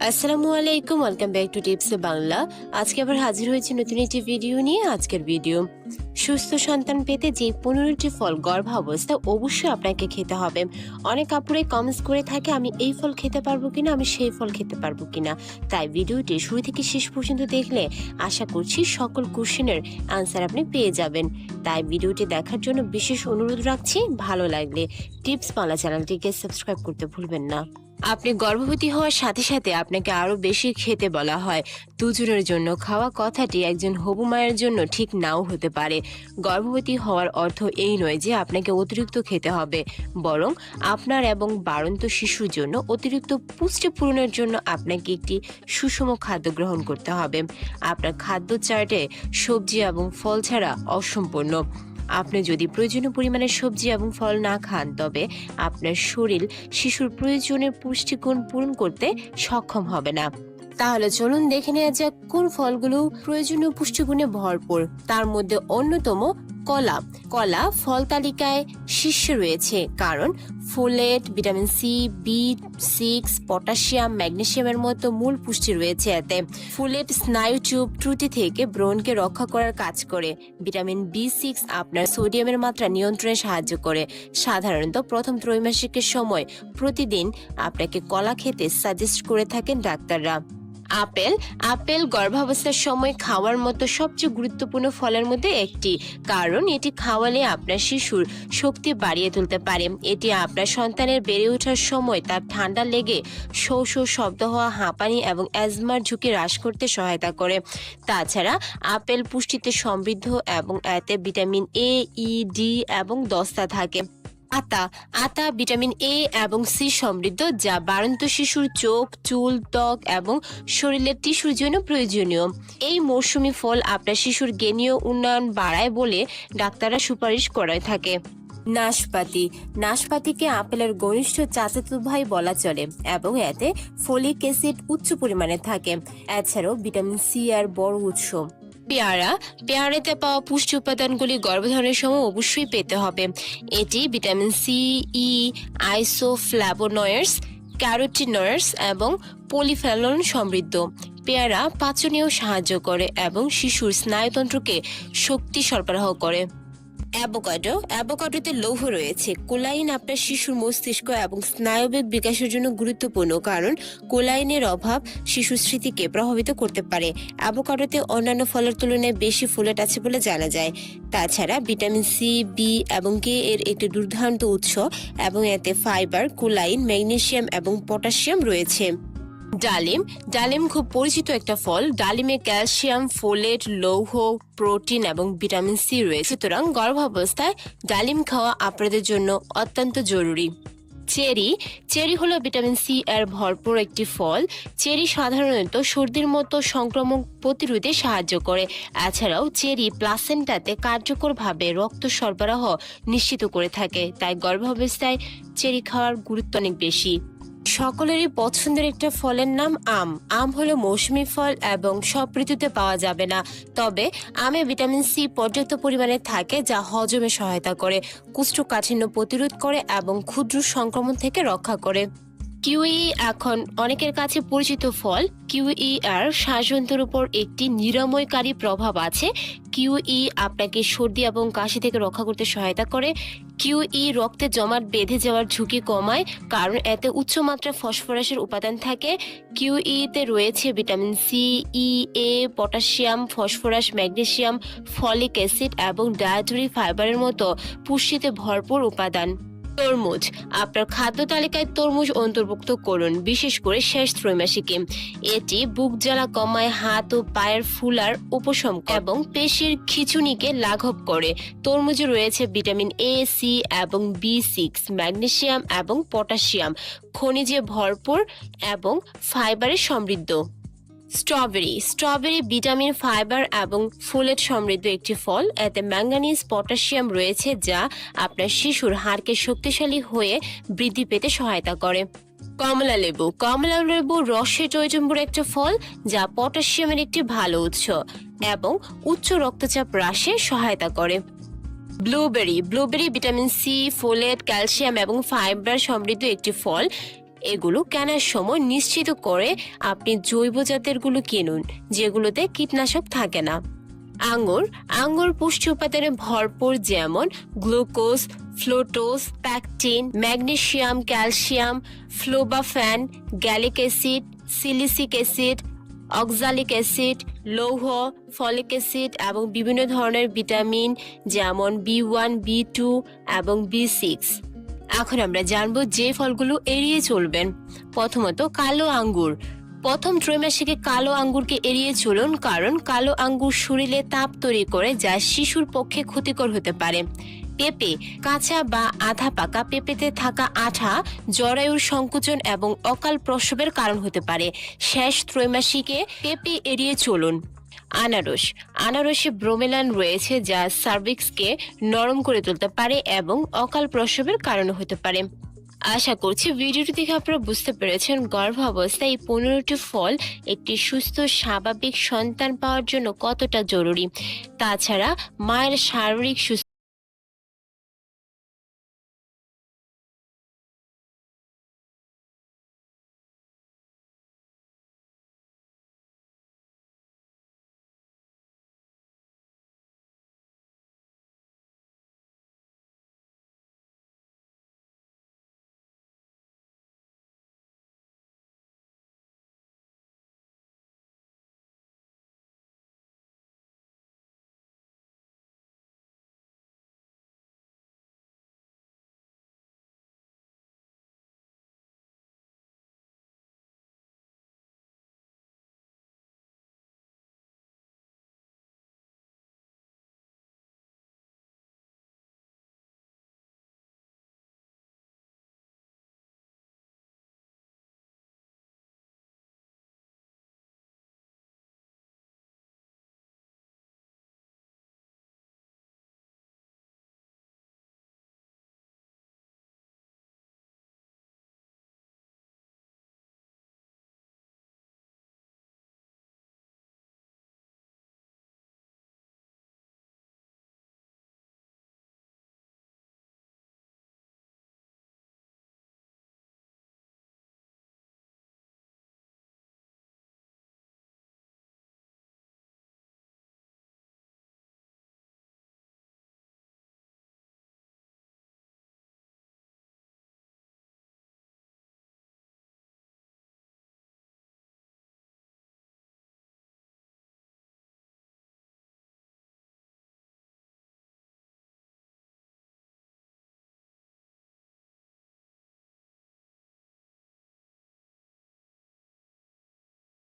আসসালামু আলাইকুম, welcome back to Tips Bangla. আজকে আবার হাজির হয়েছে নতুন একটি ভিডিও নিয়ে। আজকের ভিডিও, সুস্থ সন্তান পেতে যে পনেরোটি ফল গর্ভাবস্থা অবশ্যই আপনাকে খেতে হবে। অনেক আপুরে কমেন্টস করে থাকে, আমি এই ফল খেতে পারব কিনা, আমি সেই ফল খেতে পারব কিনা। তাই ভিডিওটি শুরু থেকে শেষ পর্যন্ত দেখলে আশা করছি সকল কোশ্চেনের আনসার আপনি পেয়ে যাবেন। তাই ভিডিওটি দেখার জন্য বিশেষ অনুরোধ রাখছি, ভালো লাগলে টিপস বাংলা চ্যানেলটিকে সাবস্ক্রাইব করতে ভুলবেন না। আপনি গর্ভবতী হওয়ার সাথে সাথে আপনাকে আরও বেশি খেতে বলা হয়। দুজনের জন্য খাওয়া কথাটি একজন হবু মায়ের জন্য ঠিক নাও হতে পারে। গর্ভবতী হওয়ার অর্থ এই নয় যে আপনাকে অতিরিক্ত খেতে হবে। বরং আপনার এবং বাড়ন্ত শিশুর জন্য অতিরিক্ত পুষ্টি পূরণের জন্য আপনাকে একটি সুষম খাদ্য গ্রহণ করতে হবে। আপনার খাদ্য চার্টে সবজি এবং ফল ছাড়া অসম্পূর্ণ। আপনি যদি প্রয়োজনীয় পরিমাণে সবজি এবং ফল না খান, তবে আপনার শরীর শিশুর প্রয়োজনের পুষ্টিগুণ পূরণ করতে সক্ষম হবে না। তাহলে চলুন দেখে নেওয়া যাক কোন ফলগুলো প্রয়োজনীয় পুষ্টিগুণে ভরপুর। তার মধ্যে অন্যতম কলা। কলা ফল তালিকায় শীর্ষে রয়েছে, কারণ folate, vitamin C, B six, potassium ম্যাগনেসিয়ামের মতো মূল পুষ্টি রয়েছে এতে। ফুলেট স্নায়ু টিউব ত্রুটি থেকে ব্রণকে রক্ষা করার কাজ করে। ভিটামিন বি সিক্স আপনার সোডিয়ামের মাত্রা নিয়ন্ত্রণে সাহায্য করে। সাধারণত প্রথম ত্রৈমাসিকের সময় প্রতিদিন আপনাকে কলা খেতে সাজেস্ট করে থাকেন ডাক্তাররা। আপেল। আপেল গর্ভাবস্থার সময় খাওয়ার মতো সবচেয়ে গুরুত্বপূর্ণ ফলের মধ্যে একটি। কারণ এটি খাওয়ালে আপনার শিশুর শক্তি বাড়িয়ে তুলতে পারে। এটি আপনার সন্তানের বেড়ে ওঠার সময় তার ঠান্ডা লেগে শৌ শৌ শব্দ হওয়া, হাঁপানি এবং অ্যাজমার ঝুঁকি হ্রাস করতে সহায়তা করে। তাছাড়া আপেল পুষ্টিতে সমৃদ্ধ এবং এতে ভিটামিন এ ই ডি এবং দস্তা থাকে। আতা আতা, ভিটামিন এ এবং সি সমৃদ্ধ, যা বাড়ন্ত শিশুর চোখ, চুল, ত্বক এবং শরীরের টিস্যুর জন্য প্রয়োজনীয়। এই মৌসুমী ফল আপনার শিশুর জ্ঞানীয় উন্নয়ন বাড়ায় বলে ডাক্তাররা সুপারিশ করায় থাকে। নাশপাতি, নাশপাতিকে আপেলের ঘনিষ্ঠ চাচাতো ভাই বলা চলে এবং এতে ফলিক অ্যাসিড উচ্চ পরিমাণে থাকে। এছাড়াও ভিটামিন সি আর বড় উৎস। পেয়ারা, পেয়ারাতে পাওয়া পুষ্টি উপাদানগুলি গর্ভধারণের সময় অবশ্যই পেতে হবে। এটি vitamin C, E isoflavonoids carotenoids এবং পলিফ্যালন সমৃদ্ধ। পেয়ারা পাচনেও সাহায্য করে এবং শিশুর স্নায়ুতন্ত্রকে শক্তি সরবরাহ করে। অ্যাভোকাডো। অ্যাভোকাডোতে লৌহ রয়েছে। কোলাইন আপনার শিশুর মস্তিষ্ক এবং স্নায়বিক বিকাশের জন্য গুরুত্বপূর্ণ কারণ কোলাইনের অভাব শিশুর স্মৃতিকে প্রভাবিত করতে পারে। অ্যাভোকাডোতে অন্যান্য ফলের তুলনায় বেশি ফোলেট আছে বলে জানা যায়। তাছাড়া ভিটামিন সি বি এবং কে এর একটি দুর্দান্ত উৎস এবং এতে ফাইবার, কোলাইন ম্যাগনেসিয়াম এবং পটাশিয়াম রয়েছে। ডালিম। ডালিম খুব পরিচিত একটা ফল। ডালিমে ক্যালসিয়াম, ফোলেট, লৌহ, প্রোটিন এবং ভিটামিন সি রয়েছে। সুতরাং গর্ভাবস্থায় ডালিম খাওয়া আপনাদের জন্য অত্যন্ত জরুরি। চেরি। চেরি হলো ভিটামিন সি এর ভরপুর একটি ফল। চেরি সাধারণত সর্দির মতো সংক্রমণ প্রতিরোধে সাহায্য করে। এছাড়াও চেরি প্লাসেন্টাতে কার্যকরভাবে রক্ত সরবরাহ নিশ্চিত করে থাকে। তাই গর্ভাবস্থায় চেরি খাওয়ার গুরুত্ব অনেক বেশি। সকলেরই পছন্দের একটা ফলের নাম আম। আম হলো মৌসুমী ফল এবং সব ঋতুতে পাওয়া যাবে না। তবে আমে ভিটামিন সি পর্যাপ্ত পরিমাণে থাকে যা হজমে সহায়তা করে কুষ্ঠকাঠিন্য প্রতিরোধ করে এবং ক্ষুদ্র সংক্রমণ থেকে রক্ষা করে। কিউই এখন অনেকের কাছে পরিচিত ফল। কিউই আর শ্বাসযন্ত্রের উপর একটি নিরাময়কারী প্রভাব আছে। কিউই আপনাকে সর্দি এবং কাশি থেকে রক্ষা করতে সহায়তা করে। কিউই রক্তে জমাট বেঁধে যাওয়ার ঝুঁকি কমায়, কারণ এতে উচ্চমাত্রা ফসফরাসের উপাদান থাকে। কিউইতে রয়েছে vitamin C E A potassium, phosphorus magnesium folic acid এবং ডায়েটরি ফাইবারের মতো পুষ্টিতে ভরপুর উপাদান। তরমুজ। আপনার খাদ্য তালিকায় তরমুজ অন্তর্ভুক্ত করুন, বিশেষ করে শেষ ত্রৈমাসিকে। এটি বুক জ্বালা কমায়, হাত ও পায়ের ফুলার উপশম এবং পেশির খিচুনিকে লাঘব করে। তরমুজে রয়েছে ভিটামিন এ সি এবং বি সিক্স ম্যাগনেশিয়াম এবং পটাশিয়াম। খনিজে ভরপুর এবং ফাইবারে সমৃদ্ধ। স্ট্রবেরি স্ট্রবেরি ভিটামিন ফাইবার এবং ফুলেট সমৃদ্ধ একটি ফল। এতে ম্যাঙ্গানিজ পটাশিয়াম রয়েছে যা আপনার শিশুর হাড়কে শক্তিশালী হয়ে বৃদ্ধি পেতে সহায়তা করে। কমলা লেবু। কমলা লেবু রসে টৈজম্বুর একটা ফল যা পটাশিয়ামের একটি ভালো উৎস এবং উচ্চ রক্তচাপ হ্রাসে সহায়তা করে। Blueberry blueberry vitamin C folate calcium এবং ফাইবার সমৃদ্ধ একটি ফল। এগুলো কেনার সময় নিশ্চিত করে আপনি জৈব জাতেরগুলো কিনুন, যেগুলোতে কীটনাশক থাকে না। আঙ্গুর আঙ্গুর পুষ্টি উপাদানে ভরপুর যেমন glucose fructose pectin magnesium calcium, phlobaphene, gallic acid, silicic acid, oxalic acid, লৌহ, ফলিক অ্যাসিড এবং বিভিন্ন ধরনের ভিটামিন যেমন বি ওয়ান, বি টু এবং বি সিক্স। এখন আমরা জানব যে ফলগুলো এড়িয়ে চলবেন। প্রথমত কালো আঙ্গুর। প্রথম ত্রৈমাসিকে কালো আঙ্গুরকে এড়িয়ে চলুন, কারণ কালো আঙ্গুর শরীরে তাপ তৈরি করে যা শিশুর পক্ষে ক্ষতিকর হতে পারে। পেঁপে, কাঁচা বা আধা পাকা পেঁপেতে থাকা আঠা জরায়ুর সংকুচন এবং অকাল প্রসবের কারণ হতে পারে। শেষ ত্রৈমাসিকে পেঁপে এড়িয়ে চলুন। আনারস। আনারসে ব্রোমেলান রয়েছে যা সার্ভিক্সকে নরম করে তুলতে পারে এবং অকাল প্রসবের কারণ হতে পারে। আশা করছি ভিডিওটি দেখে আপনারা বুঝতে পেরেছেন, গর্ভাবস্থায় এই পনেরোটি ফল একটি সুস্থ, স্বাভাবিক সন্তান পাওয়ার জন্য কতটা জরুরি। তাছাড়া মায়ের শারীরিক সুস্থ